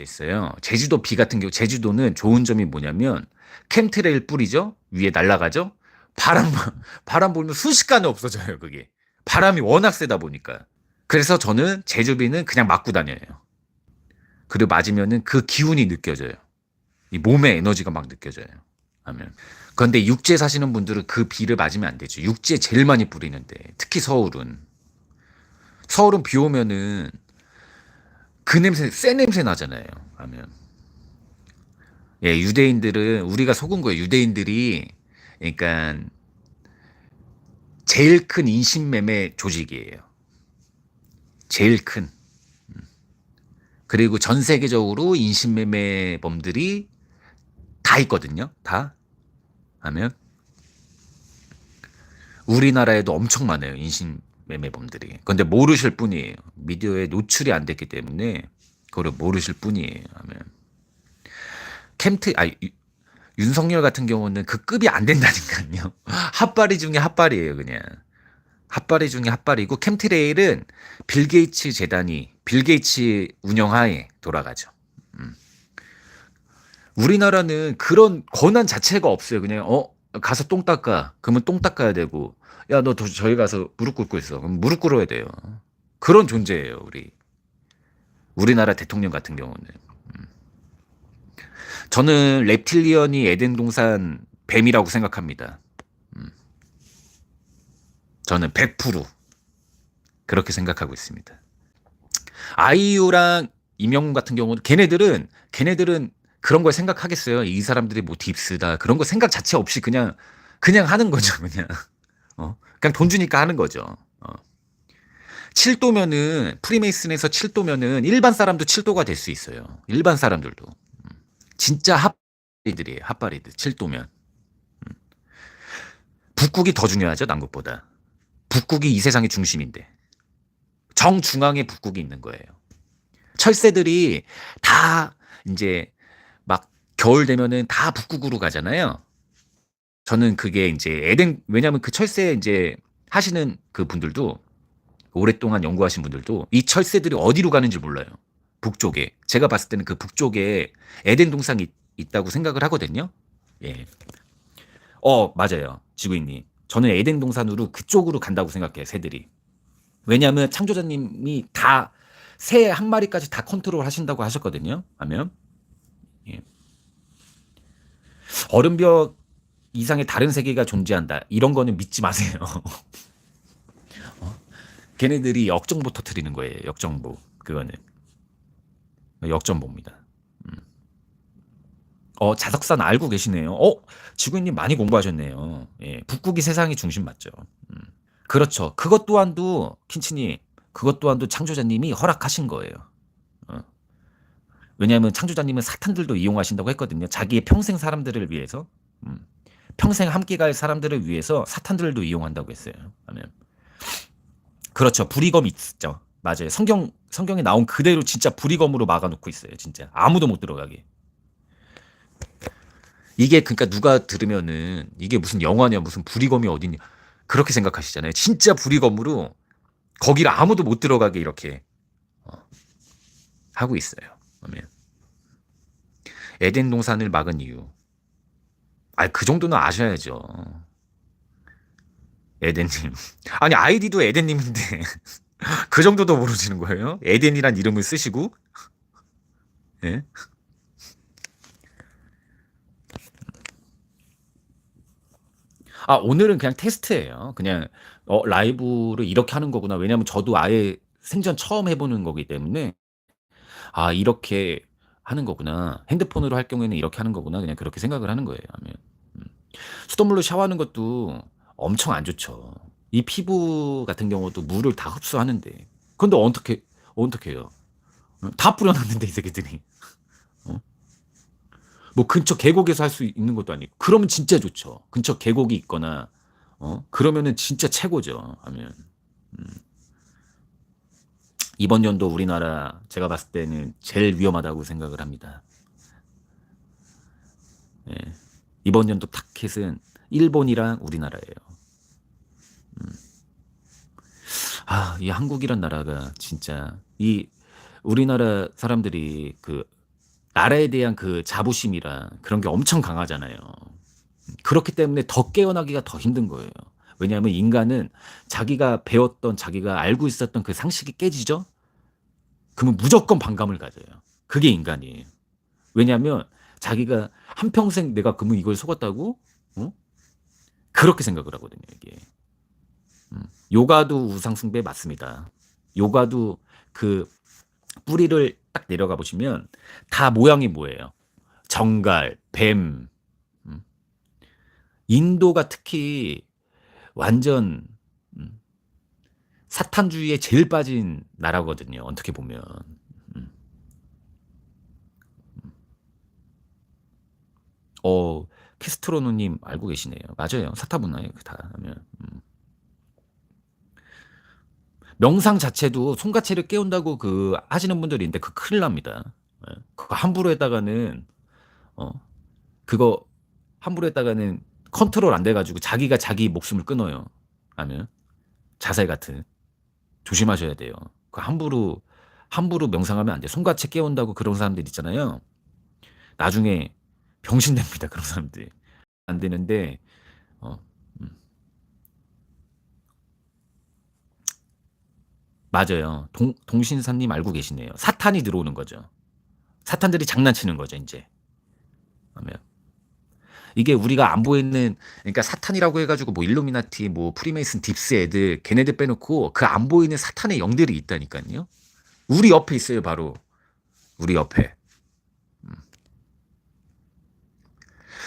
있어요. 제주도 비 같은 경우 제주도는 좋은 점이 뭐냐면 캠트레일 뿌리죠. 위에 날아가죠. 바람 바람 불면 순식간에 없어져요. 그게 바람이 워낙 세다 보니까. 그래서 저는 제주비는 그냥 맞고 다녀요. 그리고 맞으면은 그 기운이 느껴져요. 이 몸의 에너지가 막 느껴져요. 하면. 그런데 육지에 사시는 분들은 그 비를 맞으면 안 되죠. 육지에 제일 많이 뿌리는데 특히 서울은 서울은 비 오면은 그 냄새 쎄 냄새 나잖아요. 하면 예 유대인들은 우리가 속은 거예요. 유대인들이 그러니까 제일 큰 인신매매 조직이에요. 제일 큰. 음. 그리고 전 세계적으로 인신매매범들이 다 있거든요. 다 하면 우리나라에도 엄청 많아요. 인신 매매범들이. 근데 모르실 뿐이에요. 미디어에 노출이 안 됐기 때문에 그거를 모르실 뿐이에요. 하면 캠트 아 유- 윤석열 같은 경우는 그 급이 안 된다니까요. 핫바리 중에 핫바리예요, 그냥. 핫바리 중에 핫바리고 캠트레일은 빌 게이츠 재단이 빌 게이츠 운영하에 돌아가죠. 음. 우리나라는 그런 권한 자체가 없어요. 그냥 어 가서 똥 닦아. 그러면 똥 닦아야 되고 야 너 저희 가서 무릎 꿇고 있어. 그럼 무릎 꿇어야 돼요. 그런 존재예요, 우리. 우리나라 대통령 같은 경우는. 음. 저는 reptilian이 에덴 동산 뱀이라고 생각합니다. 음. 저는 100% 그렇게 생각하고 있습니다. 아이유랑 이명훈 같은 경우는 걔네들은 걔네들은 그런 걸 생각하겠어요. 이 사람들이 뭐 딥스다 그런 거 생각 자체 없이 그냥 그냥 하는 거죠. 그냥 어 그냥 돈 주니까 하는 거죠. 어. 7도면은 프리메이슨에서 7도면은 일반 사람도 7도가 될 수 있어요. 일반 사람들도 음. 진짜 핫바리들이에요. 핫바리들 7도면 음. 북극이 더 중요하죠 남극보다. 북극이 이 세상의 중심인데 정중앙에 북극이 있는 거예요. 철새들이 다 이제 막 겨울 되면은 다 북극으로 가잖아요. 저는 그게 이제 에덴 왜냐하면 그 철새 이제 하시는 그 분들도 오랫동안 연구하신 분들도 이 철새들이 어디로 가는지 몰라요. 북쪽에 제가 봤을 때는 그 북쪽에 에덴 동상이 있다고 생각을 하거든요. 예. 어 맞아요, 지구인님. 저는 에덴 동산으로 그쪽으로 간다고 생각해요, 새들이. 왜냐하면 창조자님이 다 새 한 마리까지 다 컨트롤 하신다고 하셨거든요. 하면 예. 얼음벽 이상의 다른 세계가 존재한다. 이런 거는 믿지 마세요. 어? 걔네들이 역정보 터트리는 거예요. 역정보. 그거는 역정보입니다. 음. 어 자석산 알고 계시네요. 어 지구인님 많이 공부하셨네요. 예, 북극이 세상의 중심 맞죠. 음. 그렇죠. 그것 또한도 킨치님 그것 또한도 창조자님이 허락하신 거예요. 어. 왜냐하면 창조자님은 사탄들도 이용하신다고 했거든요. 자기의 평생 사람들을 위해서, 음. 평생 함께 갈 사람들을 위해서 사탄들도 이용한다고 했어요. 하면 그렇죠. 불이검 있죠. 맞아요. 성경 성경에 나온 그대로 진짜 불이검으로 막아놓고 있어요. 진짜 아무도 못 들어가게. 이게 그러니까 누가 들으면은 이게 무슨 영화냐 무슨 불이검이 어딨냐 그렇게 생각하시잖아요. 진짜 불이검으로 거기를 아무도 못 들어가게 이렇게 어, 하고 있어요. 그러면 에덴 동산을 막은 이유. 아, 그 정도는 아셔야죠. 에덴님. 아니 아이디도 에덴님인데 그 정도도 모르시는 거예요? 에덴이란 이름을 쓰시고, 예? 아 오늘은 그냥 테스트예요. 그냥 어, 라이브를 이렇게 하는 거구나. 왜냐하면 저도 아예 생전 처음 해보는 거기 때문에 아 이렇게 하는 거구나. 핸드폰으로 할 경우에는 이렇게 하는 거구나. 그냥 그렇게 생각을 하는 거예요. 하면 음. 수돗물로 샤워하는 것도 엄청 안 좋죠. 이 피부 같은 경우도 물을 다 흡수하는데 근데 어떻게 어떻게 해요? 어, 다 뿌려놨는데 이 새끼들이 어? 뭐 근처 계곡에서 할 수 있는 것도 아니고 그러면 진짜 좋죠. 근처 계곡이 있거나 어 그러면은 진짜 최고죠. 하면 음. 이번 연도 우리나라 제가 봤을 때는 제일 위험하다고 생각을 합니다. 예. 이번 연도 타켓은 일본이랑 우리나라예요. 음. 아, 이 한국이란 나라가 진짜 이 우리나라 사람들이 그 나라에 대한 그 자부심이랑 그런 게 엄청 강하잖아요. 그렇기 때문에 더 깨어나기가 더 힘든 거예요. 왜냐하면 인간은 자기가 배웠던 자기가 알고 있었던 그 상식이 깨지죠. 그러면 무조건 반감을 가져요. 그게 인간이에요. 왜냐하면 자기가 한 평생 내가 그러면 이걸 속았다고? 어? 그렇게 생각을 하거든요. 이게 음, 요가도 우상숭배 맞습니다. 요가도 그 뿌리를 딱 내려가 보시면 다 모양이 뭐예요? 정갈, 뱀. 음. 인도가 특히 완전 음, 사탄주의에 제일 빠진 나라거든요. 어떻게 보면. 음. 어, 키스트로노님 알고 계시네요. 맞아요. 사타 문화예요. 다 하면. 음. 명상 자체도 손가체를 깨운다고 그 하시는 분들이 있는데 그 큰일 납니다. 예. 그거 함부로 했다가는 어 그거 함부로 했다가는 컨트롤 안 돼가지고 자기가 자기 목숨을 끊어요. 하면 자살 같은 조심하셔야 돼요. 그 함부로 함부로 명상하면 안 돼. 손가체 깨운다고 그런 사람들 있잖아요. 나중에 병신 됩니다. 그런 사람들 안 되는데 어 음. 맞아요. 동, 동신사님 알고 계시네요. 사탄이 들어오는 거죠. 사탄들이 장난치는 거죠, 이제. 그러면 이게 우리가 안 보이는 그러니까 사탄이라고 해가지고 뭐 일루미나티, 뭐 프리메이슨, 딥스 애들 걔네들 빼놓고 그 안 보이는 사탄의 영들이 있다니까요. 우리 옆에 있어요, 바로 우리 옆에. 음.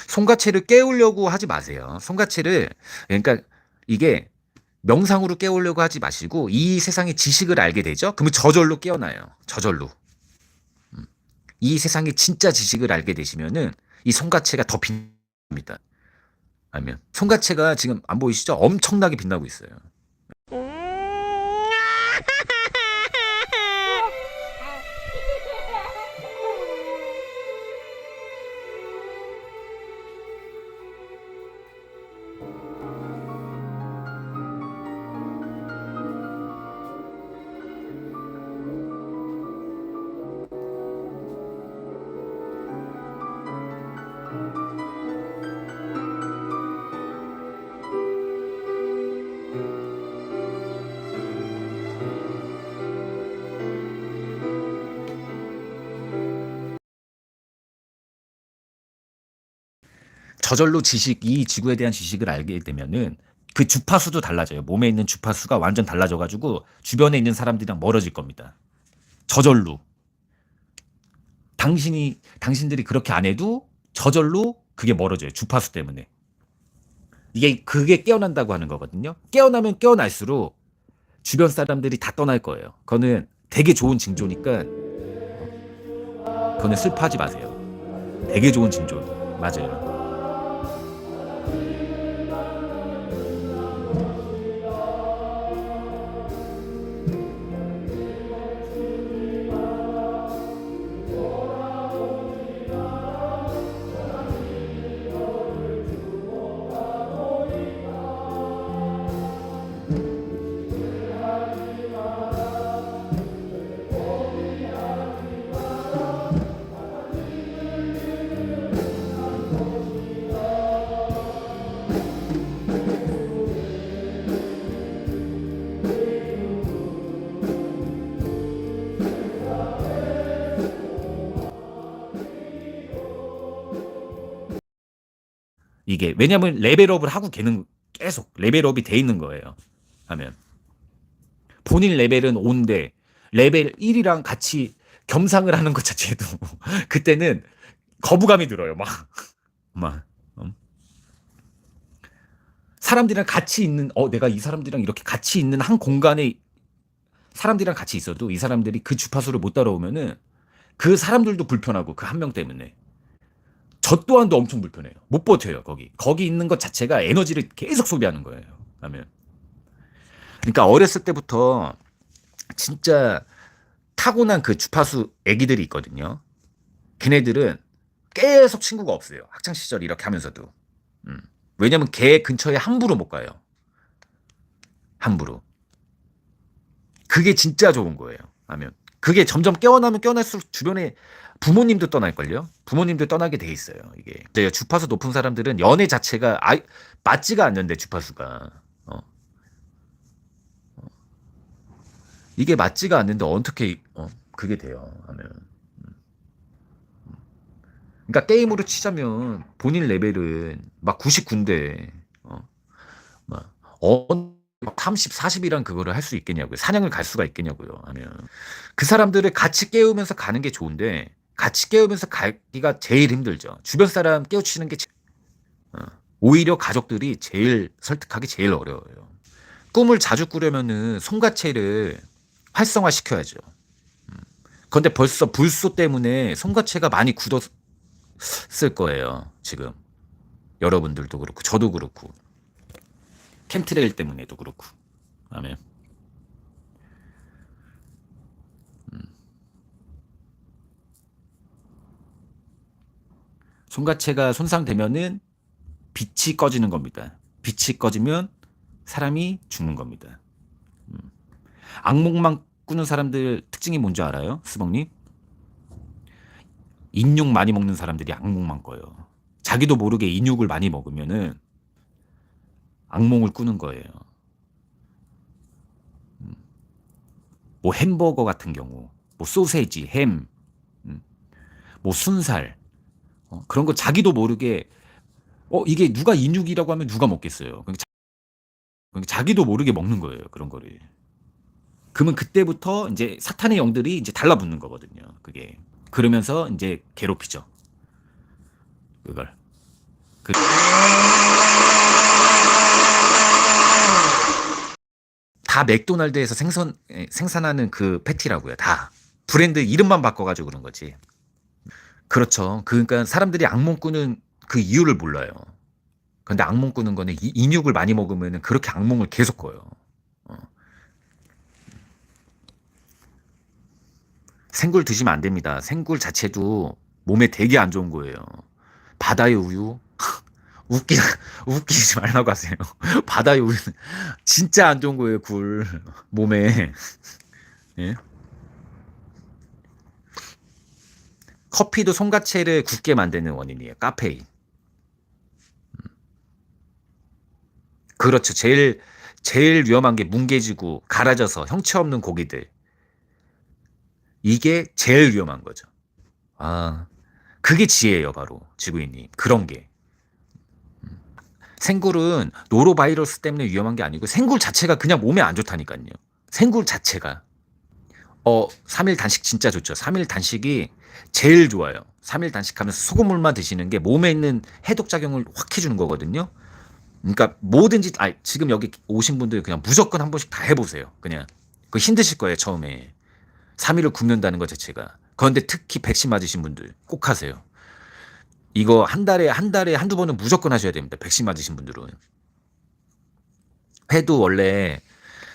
손가체를 깨우려고 하지 마세요. 손가체를 그러니까 이게 명상으로 깨우려고 하지 마시고 이 세상의 지식을 알게 되죠. 그러면 저절로 깨어나요. 저절로. 음. 이 세상의 진짜 지식을 알게 되시면은 이 손가체가 더 빛 납니다. 아니면 손가체가 지금 안 보이시죠? 엄청나게 빛나고 있어요. 저절로 지식, 이 지구에 대한 지식을 알게 되면은 그 주파수도 달라져요. 몸에 있는 주파수가 완전 달라져 가지고 주변에 있는 사람들이랑 멀어질 겁니다. 저절로. 당신이, 당신들이 그렇게 안 해도 저절로 그게 멀어져요. 주파수 때문에. 이게, 그게 깨어난다고 하는 거거든요. 깨어나면 깨어날수록 주변 사람들이 다 떠날 거예요. 그거는 되게 좋은 징조니까, 그거는 슬퍼하지 마세요. 되게 좋은 징조. 맞아요. 이게 왜냐면 레벨업을 하고 걔는 계속 레벨업이 돼 있는 거예요. 하면 본인 레벨은 5인데 레벨 1이랑 같이 겸상을 하는 것 자체도 그때는 거부감이 들어요. 막 막. 음. 사람들이랑 같이 있는 어 내가 이 사람들이랑 이렇게 같이 있는 한 공간에 사람들이랑 같이 있어도 이 사람들이 그 주파수를 못 따라오면은 그 사람들도 불편하고 그 한 명 때문에 저 또한도 엄청 불편해요. 못 버텨요, 거기. 거기 있는 것 자체가 에너지를 계속 소비하는 거예요. 하면. 그러니까 어렸을 때부터 진짜 타고난 그 주파수 애기들이 있거든요. 걔네들은 계속 친구가 없어요. 학창 시절 이렇게 하면서도. 음. 왜냐면 걔 근처에 함부로 못 가요. 함부로. 그게 진짜 좋은 거예요. 하면 그게 점점 깨어나면 깨어날수록 주변에 부모님도 떠날걸요? 부모님도 떠나게 돼 있어요, 이게. 이제 주파수 높은 사람들은 연애 자체가 아, 맞지가 않는데, 주파수가. 어. 어. 이게 맞지가 않는데, 어떻게, 어, 그게 돼요, 하면. 그러니까 게임으로 치자면 본인 레벨은 막 99인데 어, 막 어, 30, 40이란 그거를 할 수 있겠냐고요. 사냥을 갈 수가 있겠냐고요. 하면 그 사람들을 같이 깨우면서 가는 게 좋은데 같이 깨우면서 가기가 제일 힘들죠. 주변 사람 깨우치는 게 제- 어, 오히려 가족들이 제일 설득하기 제일 어려워요. 꿈을 자주 꾸려면은 손가체를 활성화 시켜야죠. 그런데 벌써 불소 때문에 손가체가 많이 굳었 쓸 거예요. 지금 여러분들도 그렇고 저도 그렇고 캠트레일 때문에도 그렇고 아멘. 손가체가 손상되면은 빛이 꺼지는 겁니다. 빛이 꺼지면 사람이 죽는 겁니다. 음. 악몽만 꾸는 사람들 특징이 뭔지 알아요? 스벅님? 인육 많이 먹는 사람들이 악몽만 꿔요. 자기도 모르게 인육을 많이 먹으면은 악몽을 꾸는 거예요. 음. 뭐 햄버거 같은 경우, 뭐 소세지, 햄, 음. 뭐 순살 어, 그런 거 자기도 모르게 어 이게 누가 인육이라고 하면 누가 먹겠어요. 그러니까 자- 그러니까 자기도 모르게 먹는 거예요. 그런 거를. 그러면 그때부터 이제 사탄의 영들이 이제 달라붙는 거거든요. 그게. 그러면서 이제 괴롭히죠. 그걸. 그... 다 맥도날드에서 생선 에, 생산하는 그 패티라고요. 다 브랜드 이름만 바꿔가지고 그런 거지. 그렇죠. 그러니까 사람들이 악몽 꾸는 그 이유를 몰라요. 근데 악몽 꾸는 거는 이- 인육을 많이 먹으면 그렇게 악몽을 계속 꿔요. 어. 생굴 드시면 안 됩니다. 생굴 자체도 몸에 되게 안 좋은 거예요. 바다의 우유 웃기 웃기지 말라고 하세요. 바다의 우유는 진짜 안 좋은 거예요. 굴 몸에 예? 커피도 손가체를 굳게 만드는 원인이에요. 카페인. 음. 그렇죠. 제일 제일 위험한 게 뭉개지고 갈아져서 형체 없는 고기들. 이게 제일 위험한 거죠. 아, 그게 지혜예요, 바로 지구인님. 그런 게. 음. 생굴은 노로바이러스 때문에 위험한 게 아니고 생굴 자체가 그냥 몸에 안 좋다니까요. 생굴 자체가. 어, 3일 단식 진짜 좋죠. 3일 단식이 제일 좋아요. 3일 단식하면서 소금물만 드시는 게 몸에 있는 해독 작용을 확 해주는 거거든요. 그러니까 뭐든지 아 지금 여기 오신 분들 그냥 무조건 한 번씩 다 해보세요. 그냥 그 힘드실 거예요 처음에 3일을 굶는다는 것 자체가. 그런데 특히 백신 맞으신 분들 꼭 하세요. 이거 한 달에 한 달에 한두 번은 무조건 하셔야 됩니다. 백신 맞으신 분들은 회도 원래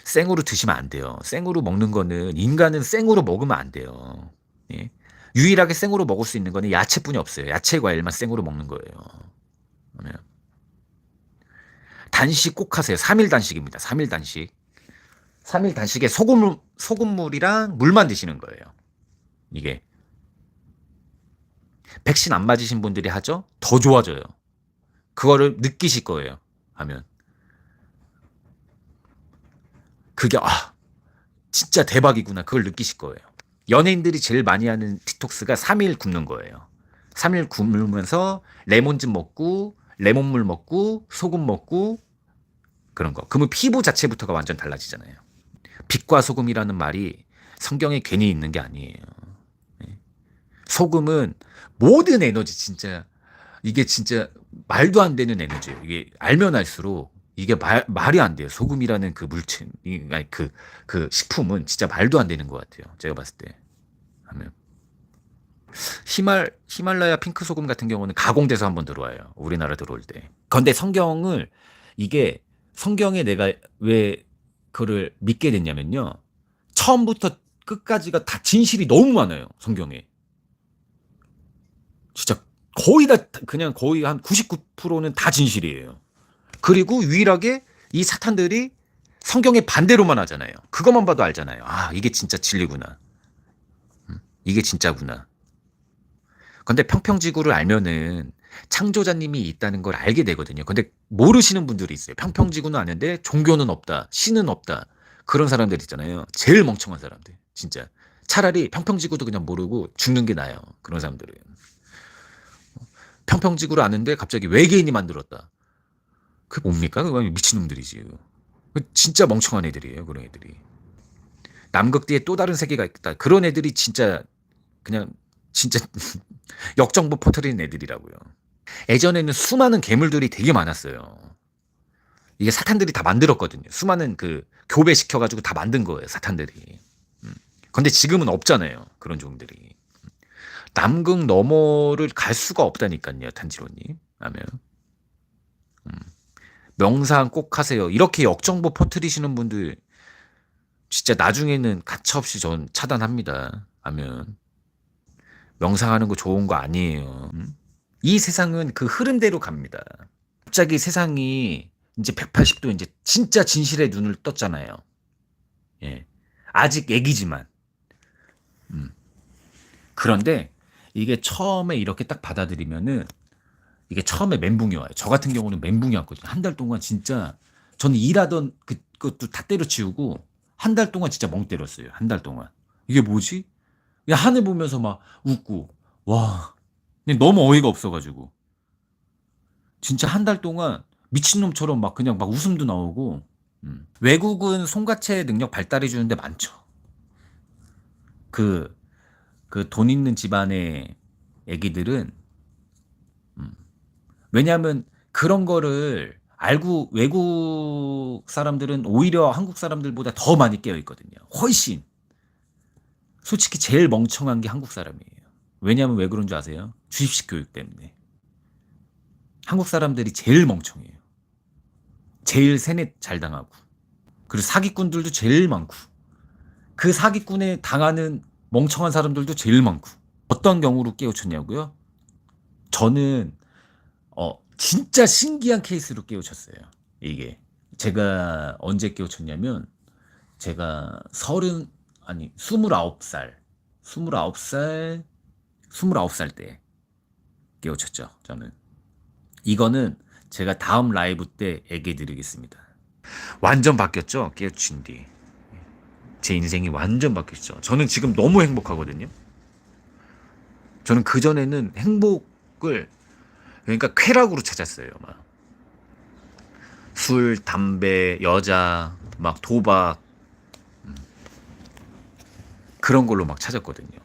생으로 드시면 안 돼요. 생으로 먹는 거는 인간은 생으로 먹으면 안 돼요. 예? 유일하게 생으로 먹을 수 있는 거는 야채뿐이 없어요. 야채 과일만 생으로 먹는 거예요. 단식 꼭 하세요. 3일 단식입니다. 3일 단식. 3일 단식에 소금물, 소금물이랑 물만 드시는 거예요. 이게. 백신 안 맞으신 분들이 하죠? 더 좋아져요. 그거를 느끼실 거예요. 하면. 그게, 아, 진짜 대박이구나. 그걸 느끼실 거예요. 연예인들이 제일 많이 하는 디톡스가 3일 굶는 거예요. 3일 굶으면서 레몬즙 먹고, 레몬물 먹고, 소금 먹고, 그런 거. 그러면 피부 자체부터가 완전 달라지잖아요. 빛과 소금이라는 말이 성경에 괜히 있는 게 아니에요. 예. 소금은 모든 에너지 진짜 이게 진짜 말도 안 되는 에너지예요. 이게 알면 알수록 이게 말, 말이 안 돼요. 소금이라는 그 이- 아니 그, 그 식품은 진짜 말도 안 되는 것 같아요. 제가 봤을 때. 하면. 히말, 히말라야 핑크 소금 같은 경우는 가공돼서 한번 들어와요. 우리나라 들어올 때. 그런데 성경을 이게 성경에 내가 왜 그거를 믿게 됐냐면요. 처음부터 끝까지가 다 진실이 너무 많아요. 성경에. 진짜 거의 다 그냥 거의 한 99%는 다 진실이에요. 그리고 유일하게 이 사탄들이 성경의 반대로만 하잖아요. 그것만 봐도 알잖아요. 아, 이게 진짜 진리구나. 이게 진짜구나. 근데 평평지구를 알면은 창조자님이 있다는 걸 알게 되거든요. 근데 모르시는 분들이 있어요. 평평지구는 아는데 종교는 없다. 신은 없다. 그런 사람들 있잖아요. 제일 멍청한 사람들. 진짜. 차라리 평평지구도 그냥 모르고 죽는 게 나아요. 그런 사람들은. 평평지구를 아는데 갑자기 외계인이 만들었다. 그게 뭡니까? 그거 미친놈들이지. 그 진짜 멍청한 애들이에요. 그런 애들이. 남극 뒤에 또 다른 세계가 있다. 그런 애들이 진짜 그냥 진짜 역정보 퍼뜨리는 애들이라고요. 예전에는 수많은 괴물들이 되게 많았어요. 이게 사탄들이 다 만들었거든요. 수많은 그 교배시켜가지고 다 만든 거예요. 사탄들이. 음. 근데 지금은 없잖아요. 그런 종들이. 남극 너머를 갈 수가 없다니까요. 탄지로님. 하면. 음. 명상 꼭 하세요. 이렇게 역정보 퍼뜨리시는 분들 진짜 나중에는 가차없이 전 차단합니다. 하면. 명상하는 거 좋은 거 아니에요. 음? 이 세상은 그 흐름대로 갑니다. 갑자기 세상이 이제 180도 이제 진짜 진실의 눈을 떴잖아요. 예. 아직 애기지만. 음. 그런데 이게 처음에 이렇게 딱 받아들이면은 이게 처음에 멘붕이 와요. 저 같은 경우는 멘붕이 왔거든요. 한 달 동안 진짜 저는 일하던 그, 그것도 다 때려치우고 한 달 동안 진짜 멍 때렸어요. 한 달 동안. 이게 뭐지? 그냥 하늘 보면서 막 웃고 와 그냥 너무 어이가 없어가지고 진짜 한 달 동안 미친놈처럼 막 그냥 막 웃음도 나오고 음. 외국은 송가체 능력 발달해 주는데 많죠. 그 그 돈 있는 집안의 애기들은 음. 왜냐하면 그런 거를 알고 외국 사람들은 오히려 한국 사람들보다 더 많이 깨어 있거든요. 훨씬 솔직히 제일 멍청한 게 한국 사람이에요. 왜냐하면 왜 그런 줄 아세요? 주입식 교육 때문에. 한국 사람들이 제일 멍청해요. 제일 세뇌 잘 당하고. 그리고 사기꾼들도 제일 많고. 그 사기꾼에 당하는 멍청한 사람들도 제일 많고. 어떤 경우로 깨우쳤냐고요? 저는 어 진짜 신기한 케이스로 깨우쳤어요. 이게. 제가 언제 깨우쳤냐면 제가 서른 아니 29살 29살 29살 때 깨우쳤죠 저는. 이거는 제가 다음 라이브 때 얘기해 드리겠습니다. 완전 바뀌었죠 깨우친 뒤. 제 인생이 완전 바뀌었죠. 저는 지금 너무 행복하거든요. 저는 그전에는 행복을 그러니까 쾌락으로 찾았어요 막 술, 담배, 여자, 막 도박, 그런 걸로 막 찾았거든요.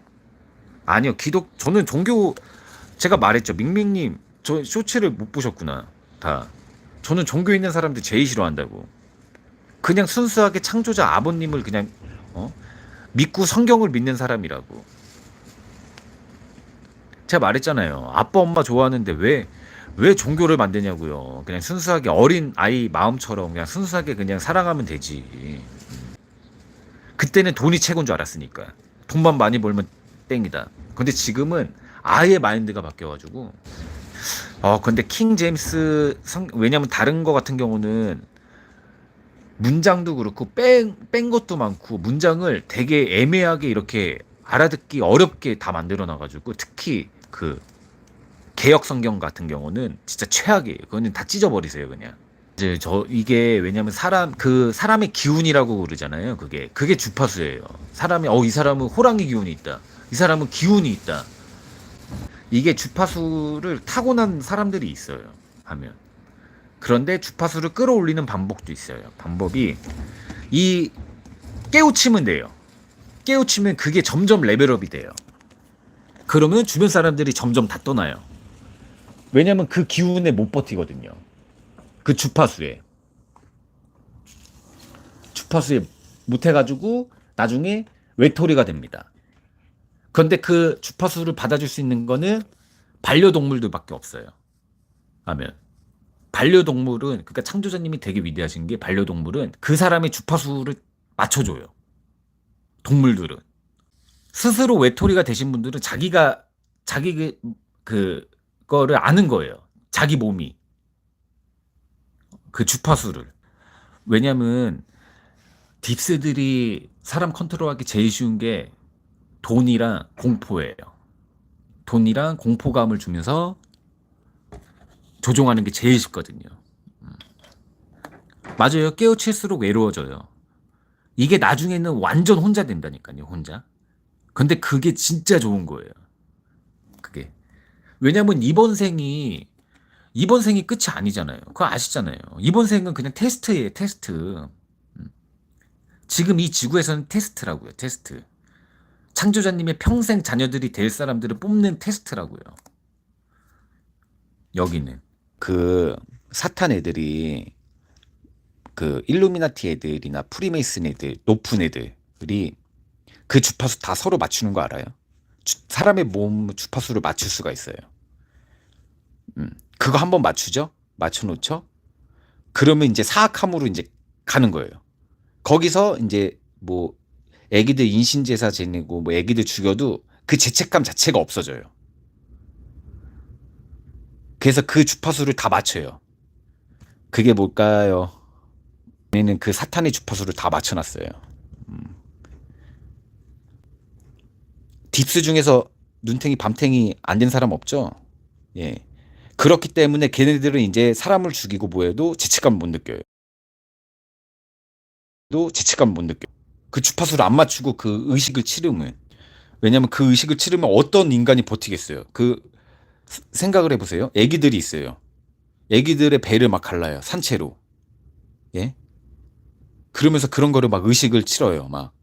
아니요, 기독, 저는 종교, 제가 말했죠. 밍밍님, 저 쇼츠를 못 보셨구나. 다. 저는 종교 있는 사람들 제일 싫어한다고. 그냥 순수하게 창조자 아버님을 그냥, 어? 믿고 성경을 믿는 사람이라고. 제가 말했잖아요. 아빠, 엄마 좋아하는데 왜, 왜 종교를 만드냐고요. 그냥 순수하게 어린 아이 마음처럼 그냥 순수하게 그냥 사랑하면 되지. 그때는 돈이 최고인 줄 알았으니까. 돈만 많이 벌면 땡이다. 근데 지금은 아예 마인드가 바뀌어가지고. 어, 근데 킹 제임스 성, 왜냐면 다른 거 같은 경우는 문장도 그렇고 뺀, 뺀 것도 많고 문장을 되게 애매하게 이렇게 알아듣기 어렵게 다 만들어 놔가지고 특히 그 개혁 성경 같은 경우는 진짜 최악이에요. 그거는 다 찢어버리세요, 그냥. 이제 저 이게 왜냐면 사람 그 사람의 기운이라고 그러잖아요. 그게 그게 주파수예요. 사람이 어 이 사람은 호랑이 기운이 있다. 이 사람은 기운이 있다. 이게 주파수를 타고난 사람들이 있어요. 하면 그런데 주파수를 끌어올리는 방법도 있어요. 방법이 이 깨우치면 돼요. 깨우치면 그게 점점 레벨업이 돼요. 그러면 주변 사람들이 점점 다 떠나요. 왜냐면 그 기운에 못 버티거든요. 그 주파수에 주파수에 못 해가지고 나중에 외톨이가 됩니다. 그런데 그 주파수를 받아줄 수 있는 거는 반려동물들밖에 없어요. 하면 반려동물은 그러니까 창조자님이 되게 위대하신 게 반려동물은 그 사람의 주파수를 맞춰줘요. 동물들은 스스로 외톨이가 되신 분들은 자기가 자기 그, 그 거를 아는 거예요. 자기 몸이 그 주파수를. 왜냐면 딥스들이 사람 컨트롤하기 제일 쉬운 게 돈이랑 공포예요. 돈이랑 공포감을 주면서 조종하는 게 제일 쉽거든요. 음. 맞아요. 깨우칠수록 외로워져요. 이게 나중에는 완전 혼자 된다니까요, 혼자. 근데 그게 진짜 좋은 거예요. 그게. 왜냐면 이번 생이, 이번 생이 끝이 아니잖아요. 그거 아시잖아요. 이번 생은 그냥 테스트예요, 테스트. 음. 지금 이 지구에서는 테스트라고요, 테스트. 창조자님의 평생 자녀들이 될 사람들을 뽑는 테스트라고요. 여기는. 그 사탄 애들이 그 일루미나티 애들이나 프리메이슨 애들, 높은 애들이 그 주파수 다 서로 맞추는 거 알아요? 주- 사람의 몸 주파수를 맞출 수가 있어요. 음, 그거 한번 맞추죠? 맞춰놓죠? 그러면 이제 사악함으로 이제 가는 거예요. 거기서 이제 뭐 애기들 인신제사 지내고 뭐 애기들 죽여도 그 죄책감 자체가 없어져요. 그래서 그 주파수를 다 맞춰요. 그게 뭘까요? 얘는 그 사탄의 주파수를 다 맞춰놨어요. 음. 딥스 중에서 눈탱이 밤탱이 안 된 사람 없죠? 예. 그렇기 때문에 걔네들은 이제 사람을 죽이고 뭐해도 죄책감 못 느껴요. 도 죄책감 못 느껴. 그 주파수를 안 맞추고 그 의식을 치르면 왜냐면 그 의식을 치르면 어떤 인간이 버티겠어요. 그 스- 생각을 해보세요. 애기들이 있어요. 애기들의 배를 막 갈라요. 산채로. 예? 그러면서 그런 거를 막 의식을 치러요. 막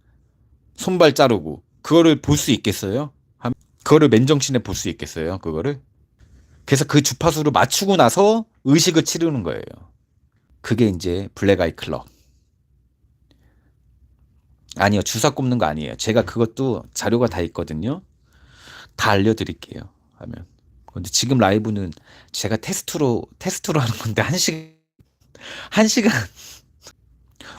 손발 자르고 그거를 볼 수 있겠어요? 함- 그거를 맨정신에 볼 수 있겠어요? 그거를? 그래서 그 주파수를 맞추고 나서 의식을 치르는 거예요. 그게 이제 블랙아이 클럽. 아니요, 주사 꼽는 거 아니에요. 제가 그것도 자료가 다 있거든요. 다 알려드릴게요. 하면. 근데 지금 라이브는 제가 테스트로 테스트로 하는 건데 한 시간 한 시간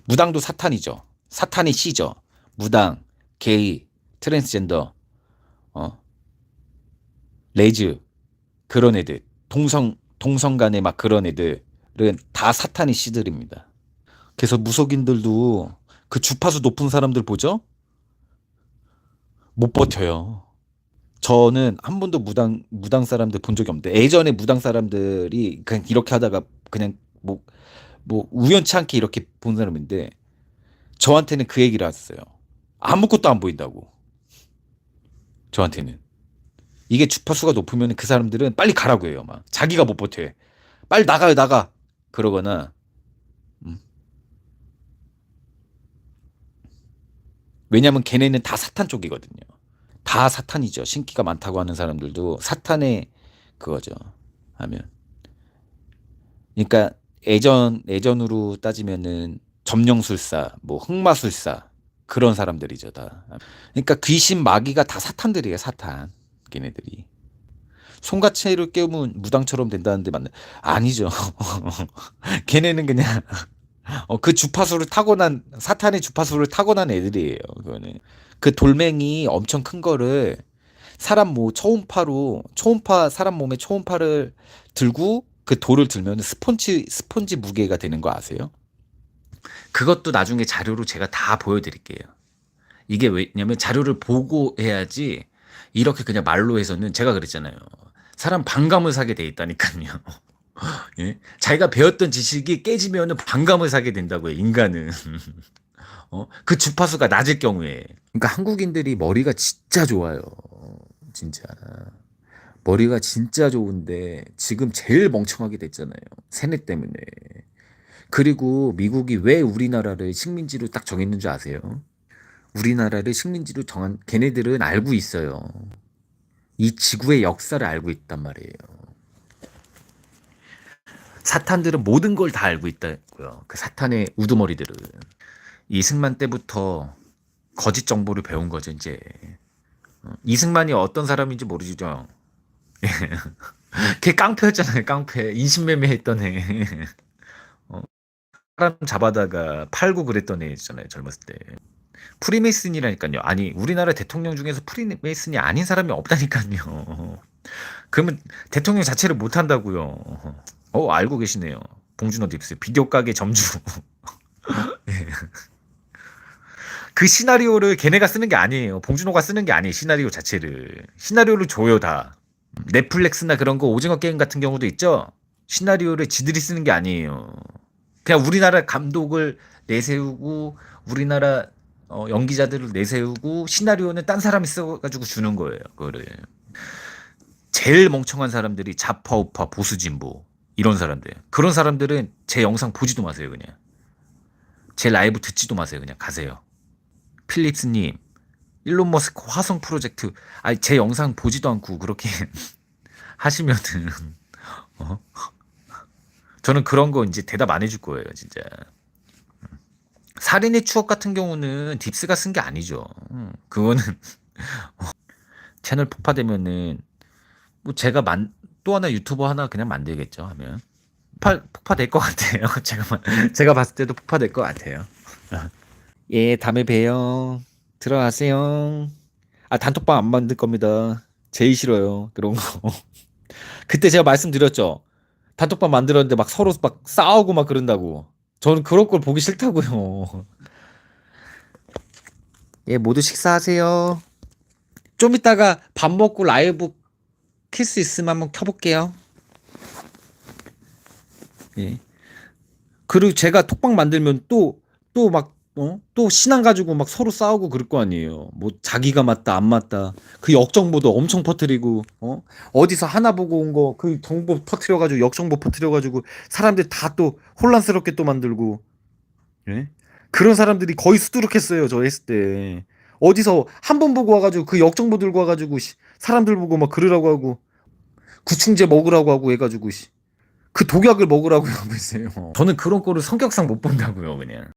무당도 사탄이죠. 사탄이 씨죠. 무당, 게이, 트랜스젠더, 어, 레즈 그런 애들, 동성 동성 간의 막 그런 애들은 다 사탄이 씨들입니다. 그래서 무속인들도 그 주파수 높은 사람들 보죠? 못 버텨요. 저는 한 번도 무당 무당 사람들 본 적이 없는데 예전에 무당 사람들이 그냥 이렇게 하다가 그냥 뭐뭐 우연치 않게 이렇게 본 사람인데 저한테는 그 얘기를 했어요. 아무것도 안 보인다고. 저한테는 이게 주파수가 높으면 그 사람들은 빨리 가라고 해요. 막 자기가 못 버텨. 빨리 나가요 나가. 그러거나 음. 왜냐면 걔네는 다 사탄 쪽이거든요. 다 사탄이죠. 신기가 많다고 하는 사람들도 사탄의 그거죠. 하면. 그러니까 예전 예전으로 따지면은 점령술사, 뭐 흑마술사 그런 사람들이죠 다. 그러니까 귀신 마귀가 다 사탄들이에요. 사탄. 걔네들이. 손가채를 깨우면 무당처럼 된다는데 맞나? 아니죠. 걔네는 그냥 어, 그 주파수를 타고난 사탄의 주파수를 타고난 애들이에요. 그거는 그 돌멩이 엄청 큰 거를 사람 뭐 초음파로 초음파 사람 몸에 초음파를 들고 그 돌을 들면 스폰지 스폰지 무게가 되는 거 아세요? 그것도 나중에 자료로 제가 다 보여드릴게요. 이게 왜냐면 자료를 보고 해야지 이렇게 그냥 말로 해서는 제가 그랬잖아요. 사람 반감을 사게 돼 있다니까요. 예? 자기가 배웠던 지식이 깨지면은 반감을 사게 된다고요, 인간은. 어? 그 주파수가 낮을 경우에. 그러니까 한국인들이 머리가 진짜 좋아요. 진짜. 머리가 진짜 좋은데 지금 제일 멍청하게 됐잖아요. 세뇌 때문에. 그리고 미국이 왜 우리나라를 식민지로 딱 정했는 줄 아세요? 우리나라를 식민지로 정한 걔네들은 알고 있어요. 이 지구의 역사를 알고 있단 말이에요. 사탄들은 모든 걸 다 알고 있다고요. 그 사탄의 우두머리들은 이승만 때부터 거짓 정보를 배운 거죠. 이제 어, 이승만이 어떤 사람인지 모르죠. 걔 깡패였잖아요. 깡패 인신매매했던 애. 어, 사람 잡아다가 팔고 그랬던 애잖아요. 젊었을 때. 프리메이슨이라니까요. 아니 우리나라 대통령 중에서 프리메이슨이 아닌 사람이 없다니까요. 그러면 대통령 자체를 못 한다고요. 어 알고 계시네요. 봉준호 딥스 비디오 가게 점주. 예. 그 시나리오를 걔네가 쓰는 게 아니에요. 봉준호가 쓰는 게 아니에요. 시나리오 자체를. 시나리오를 줘요, 다. 넷플릭스나 그런 거 오징어 게임 같은 경우도 있죠. 시나리오를 지들이 쓰는 게 아니에요. 그냥 우리나라 감독을 내세우고 우리나라 어, 연기자들을 내세우고 시나리오는 딴 사람이 써가지고 주는 거예요. 그거를. 제일 멍청한 사람들이 좌파 우파 보수 진보 이런 사람들. 그런 사람들은 제 영상 보지도 마세요, 그냥. 제 라이브 듣지도 마세요, 그냥 가세요. 필립스님, 일론 머스크 화성 프로젝트, 아니 제 영상 보지도 않고 그렇게 하시면은 어? 저는 그런 거 이제 대답 안 해줄 거예요, 진짜. 살인의 추억 같은 경우는 딥스가 쓴 게 아니죠. 음, 그거는 어, 채널 폭파되면은 뭐 제가 만, 또 하나 유튜버 하나 그냥 만들겠죠 하면 폭파 폭파될 것 같아요. 제가 만- 제가 봤을 때도 폭파될 것 같아요. 예, 다음에 봬요. 들어가세요. 아 단톡방 안 만들 겁니다. 제일 싫어요 그런 거. 그때 제가 말씀드렸죠. 단톡방 만들었는데 막 서로 막 싸우고 막 그런다고. 저는 그런 걸 보기 싫다고요. 예, 모두 식사하세요. 좀 이따가 밥 먹고 라이브 킬 수 있으면 한번 켜볼게요. 예. 그리고 제가 톡방 만들면 또, 또 막, 어? 또 신앙 가지고 막 서로 싸우고 그럴 거 아니에요. 뭐 자기가 맞다, 안 맞다. 그 역정보도 엄청 퍼뜨리고, 어? 어디서 하나 보고 온 거 그 정보 퍼뜨려 가지고 역정보 퍼뜨려 가지고 사람들 다 또 혼란스럽게 또 만들고, 예? 그런 사람들이 거의 수두룩했어요. 저 했을 때. 어디서 한 번 보고 와가지고 그 역정보 들고 와가지고 씨, 사람들 보고 막 그러라고 하고 구충제 먹으라고 하고 해가지고 씨. 그 독약을 먹으라고 하고 있어요. 저는 그런 거를 성격상 못 본다고요, 그냥.